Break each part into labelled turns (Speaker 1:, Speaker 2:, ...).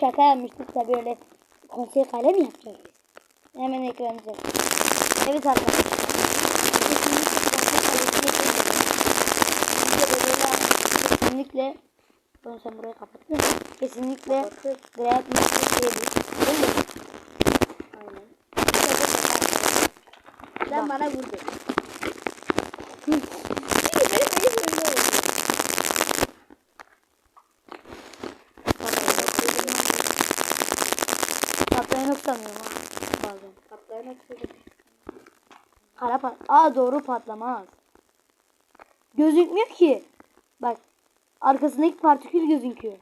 Speaker 1: şaka yapmıştık tabii öyle konsey kale mi yapacağız? Hemen ekranımıza. Evet arkadaşlar. Kesinlikle bunu sen buraya kapat. Kesinlikle Master değil. Değil mi?
Speaker 2: Aynen. Sen bana vurdun.
Speaker 1: Kara pat. Aa doğru patlamaz. Gözükmüyor ki. Bak. Arkasındaki partikül gözüküyor.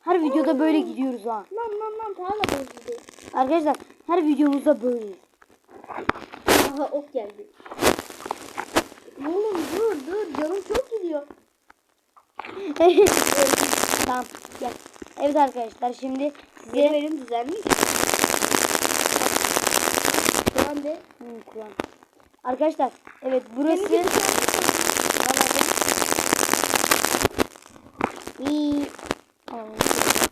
Speaker 1: Her videoda böyle gidiyoruz ha.
Speaker 2: Lan lan lan da bozuldu.
Speaker 1: Arkadaşlar her videomuzda böyle.
Speaker 2: Aha ok geldi. Oğlum dur dur canım çok gidiyor.
Speaker 1: tamam gel. Evet arkadaşlar şimdi size
Speaker 2: Benim elim an de
Speaker 1: Hmm, Kur'an. Arkadaşlar evet burası İyi.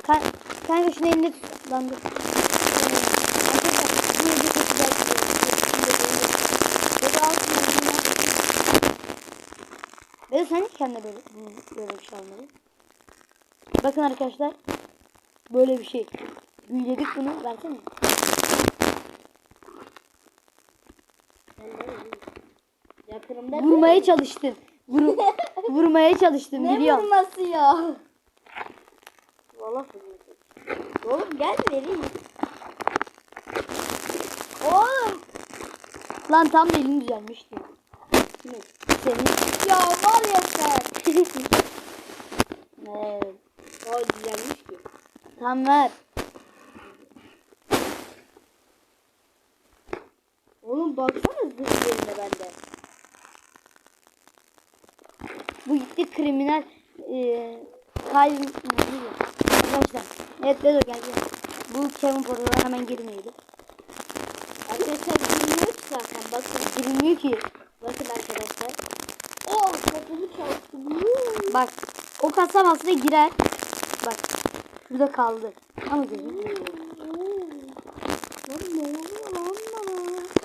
Speaker 1: Kan kanka şunu elinde tut. Lan dur. Arkadaşlar bu video çok güzel yüzünden. Böyle sen hiç kendine böyle, böyle bir şey almadın. Bakın arkadaşlar. Böyle bir şey. Büyüledik bunu. Versene.
Speaker 2: Yakınımda
Speaker 1: Vurmaya çalıştın. Vur, vurmaya çalıştın
Speaker 2: Ne
Speaker 1: biliyorum.
Speaker 2: vurması ya? Valla fırlatın. Oğlum gel vereyim. Oğlum.
Speaker 1: Lan tam da elin düzelmişti.
Speaker 2: Ne?
Speaker 1: Senin.
Speaker 2: Ya var ya sen.
Speaker 1: Evet.
Speaker 2: O düzelmiş ki.
Speaker 1: Tam ver.
Speaker 2: Oğlum baksana
Speaker 1: Bu gitti kriminal eee kay arkadaşlar. Evet Bedo gel gel. Bu Kevin Porter'a hemen girmeyelim.
Speaker 2: Arkadaşlar bilmiyor ki zaten bakın.
Speaker 1: Girmiyor ki.
Speaker 2: Bakın arkadaşlar. Oh topumu çaldım.
Speaker 1: Bak o kasa aslında girer. Bak şurada kaldı. Ama
Speaker 2: bana?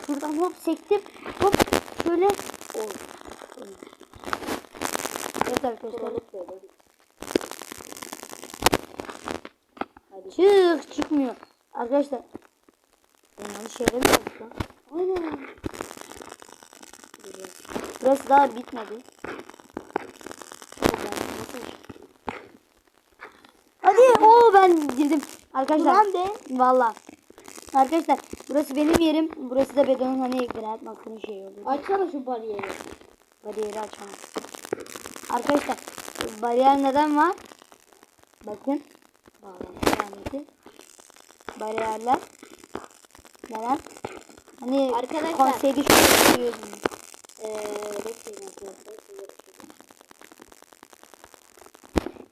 Speaker 1: Şuradan hop sektim. Hop şöyle. Oh. Evet arkadaşlar. Çık çıkmıyor. Arkadaşlar. Ben yanlış yere mi?
Speaker 2: Aynen.
Speaker 1: Burası daha bitmedi. Ben Hadi o ben girdim. Arkadaşlar.
Speaker 2: Ulan de.
Speaker 1: Valla. Arkadaşlar burası benim yerim. Burası da Bedo'nun hani Grant Makro'nun şeyi olur.
Speaker 2: Açsana şu bariyeri.
Speaker 1: Bariyeri açamam. Arkadaşlar bariyer neden var? Bakın. Bağlantı. Bariyerler. Neden? Hani
Speaker 2: Arkadaşlar.
Speaker 1: konseyde şöyle
Speaker 2: bekleyin arkadaşlar.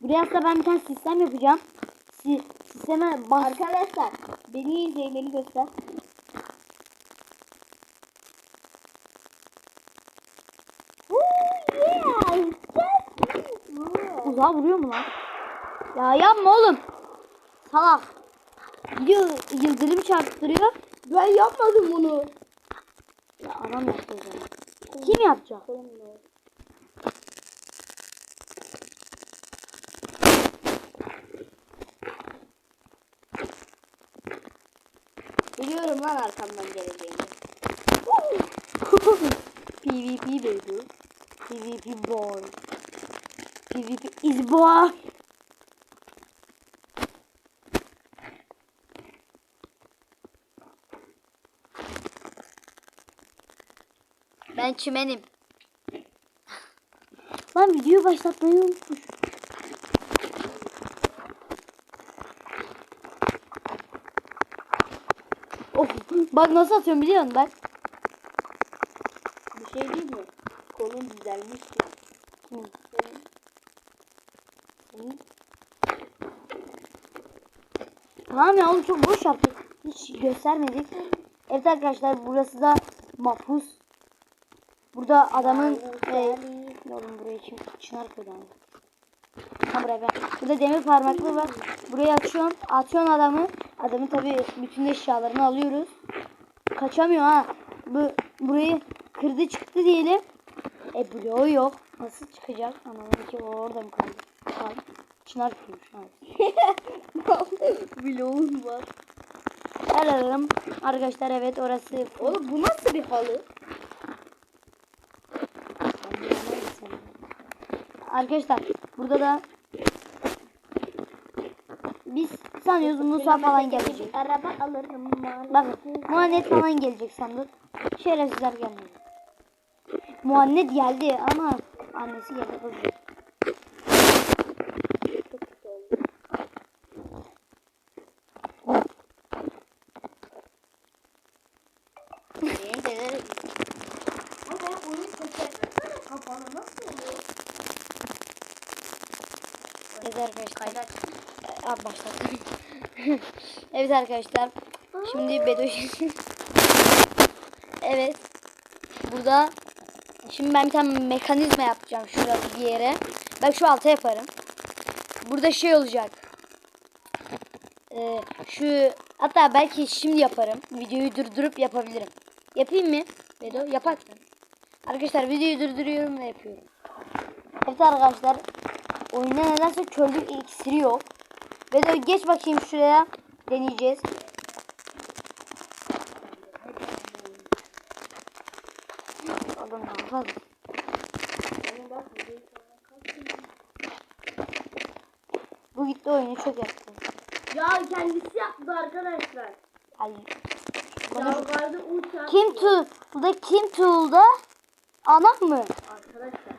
Speaker 1: Buraya aslında ben bir tane sistem yapacağım. Si sisteme bas.
Speaker 2: Arkadaşlar beni izleyin beni göster.
Speaker 1: Uzağa vuruyor mu lan? Ya yapma oğlum. Salak. Gidiyor yıldırım çarptırıyor.
Speaker 2: Ben yapmadım bunu.
Speaker 1: Ya adam yaptı o zaman. Kim yapacak?
Speaker 2: Biliyorum lan arkamdan geleceğini.
Speaker 1: PvP baby. PvP boy. PvP is boy. Ben çimenim. Lan videoyu başlatmayı unutmuş. Of, bak nasıl atıyorum biliyor musun bak.
Speaker 2: Bir şey değil mi? Kolun düzelmiş ki.
Speaker 1: Hı. Tamam ya oğlum çok boş yaptık. Hiç göstermedik. Evet arkadaşlar burası da mahpus. Burada adamın e, oğlum buraya kim çınar koydu ama. Ha buraya ben. Burada demir parmaklığı var. Burayı açıyorsun. Atıyorsun adamı. Adamın tabi bütün eşyalarını alıyoruz. Kaçamıyor ha. Bu burayı kırdı çıktı diyelim. E bloğu yok. Nasıl çıkacak? Anlamadım ki orada mı kaldı? Kaldı. Çınar. Ha.
Speaker 2: Bloğun var.
Speaker 1: Alalım. Arkadaşlar evet orası.
Speaker 2: Oğlum bu nasıl bir halı?
Speaker 1: Arkadaşlar burada da biz sanıyoruz Musa falan gelecek.
Speaker 2: Araba alırım
Speaker 1: Bakın Muhammed falan gelecek sandık. Şerefsizler gelmedi. Muhammed geldi ama annesi geldi kızdı.
Speaker 2: Benim de Kapalı nasıl oluyor?
Speaker 1: Evet arkadaşlar. Abi evet arkadaşlar. Şimdi Bedoş. evet. Burada şimdi ben bir tane mekanizma yapacağım şurada bir yere. Ben şu alta yaparım. Burada şey olacak. Ee, şu hatta belki şimdi yaparım. Videoyu durdurup yapabilirim. Yapayım mı? Bedo yapak. Arkadaşlar videoyu durduruyorum ve yapıyorum. Evet arkadaşlar. Oyunda nedense körlük iksiri yok. Bedo geç bakayım şuraya. Deneyeceğiz. Ne yapalım? Bu gitti oyunu çok yaptı.
Speaker 2: Ya kendisi yaptı arkadaşlar.
Speaker 1: Ay.
Speaker 2: Yalvardı uçak.
Speaker 1: Kim tool? Bu da kim tool'da? Anam mı?
Speaker 2: Arkadaşlar.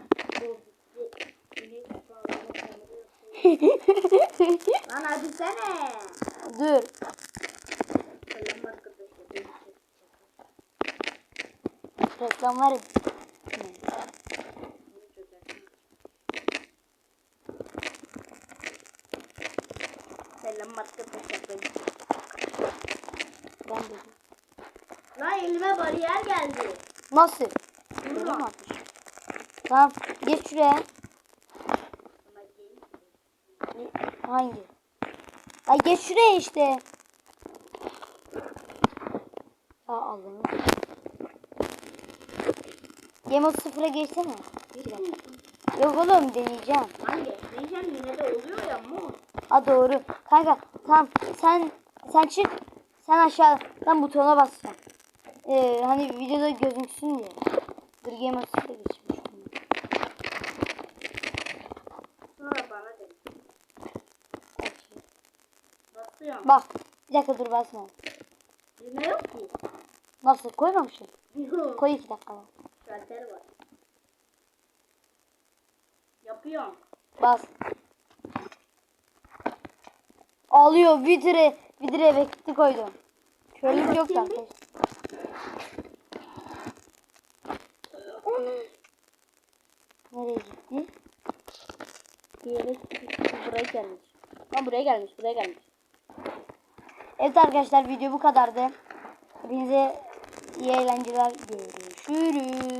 Speaker 2: Lan hadi sene.
Speaker 1: Dur.
Speaker 2: Selam arkadaşlar.
Speaker 1: Reklam var. ya.
Speaker 2: Selam arkadaşlar.
Speaker 1: Ben dedim.
Speaker 2: Lan elime bariyer geldi.
Speaker 1: Nasıl? Mi atmış? Tamam. Geç şuraya. Hangi? Ay geç şuraya işte. Ya Allah'ım. Of sıfıra geçsene. Yok oğlum deneyeceğim.
Speaker 2: Hangi? Diyeceğim yine de oluyor ya mu?
Speaker 1: Ha doğru. Kanka tamam sen sen çık. Sen aşağıdan butona basacaksın. Ee, hani videoda gözüksün diye. Of sıfıra geçmiş.
Speaker 2: Sonra bana de. Basıyorum.
Speaker 1: Bak bir dakika dur basma.
Speaker 2: Yine yok ki.
Speaker 1: Nasıl koymamışım?
Speaker 2: Yok.
Speaker 1: Koy iki dakika.
Speaker 2: Şalter var. Yapıyorum.
Speaker 1: Bas. Alıyor vidre. Vidre bekti koydum. Körlük
Speaker 2: Hadi
Speaker 1: yok
Speaker 2: bakayım
Speaker 1: zaten. Nereye gitti?
Speaker 2: Bir buraya gelmiş. Lan buraya gelmiş, buraya gelmiş.
Speaker 1: Evet arkadaşlar video bu kadardı. Hepinize iyi eğlenceler. Görüşürüz.